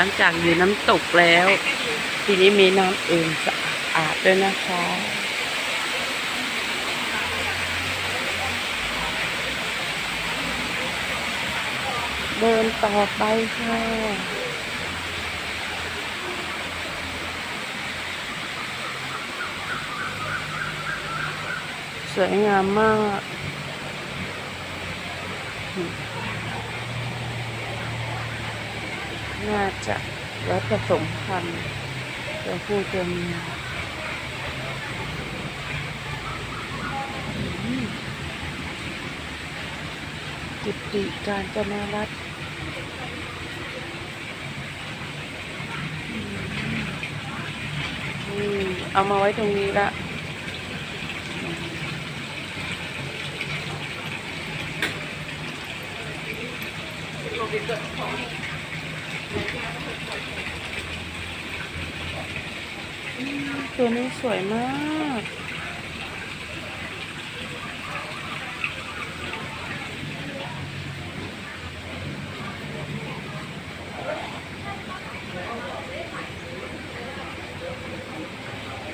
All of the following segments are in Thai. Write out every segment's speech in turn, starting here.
หลังจากอยู่น้ำตกแล้ว ทีนี้มีน้ำเองสะอาดด้วยนะคะเดินต่อไปค่ะสวยงามมาก น่าจะวัดผสมพันธุ์ตัวผู้ตัวเมียอืมกิตติการจนารัตน์อืมเอามาไว้ตรงนี้ละ ตัวนี้สวยมาก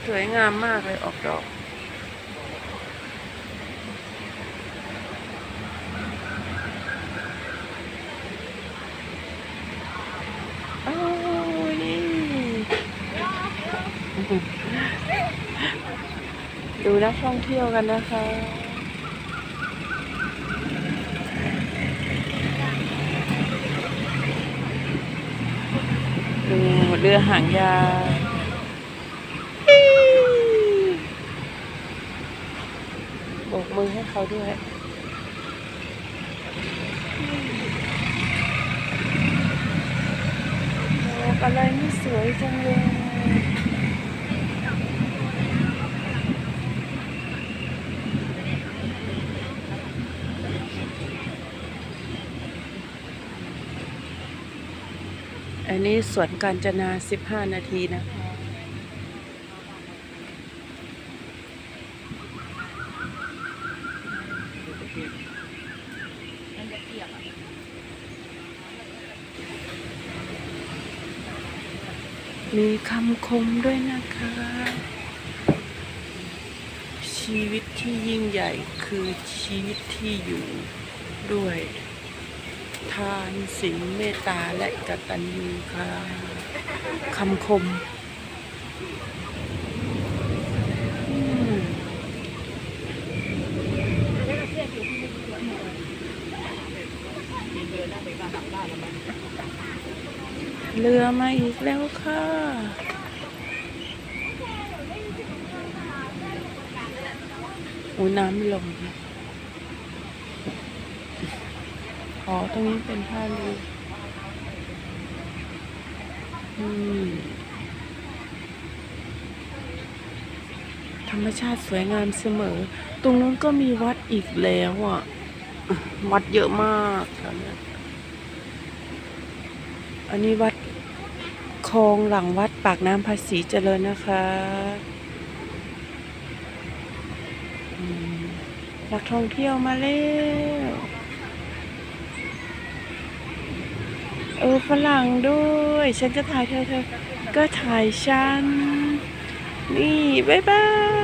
สวยงามมากเลยออกดอก โอ้ย ดูนักท่องเที่ยวกันนะคะดูเรือหางยาวโบกมือให้เขาด้วยโอ้อะไรนี่สวยจังเลย อันนี้สวนกาญจนา 15 นาทีนะคะมีคำคมด้วยนะคะ ชีวิตที่ยิ่งใหญ่คือชีวิตที่อยู่ด้วย ทานศีลเมตตาและกตัญญูค่ะคำคมเรือมาอีกแล้วค่ะอูน้ำลง อ๋อ ตรงนี้เป็นท่าเรืออืมธรรมชาติสวยงามเสมอ ตรงนู้นก็มีวัดอีกแล้วอะ วัดเยอะมากแถวนี้อันนี้วัดคลองหลังวัดปากน้ำภาษีเจริญนะคะอืมนักท่องเที่ยวมาแล้ว เออฝรั่งด้วย ฉันจะถ่ายเธอเธอก็ถ่ายฉัน นี่ บ๊ายบาย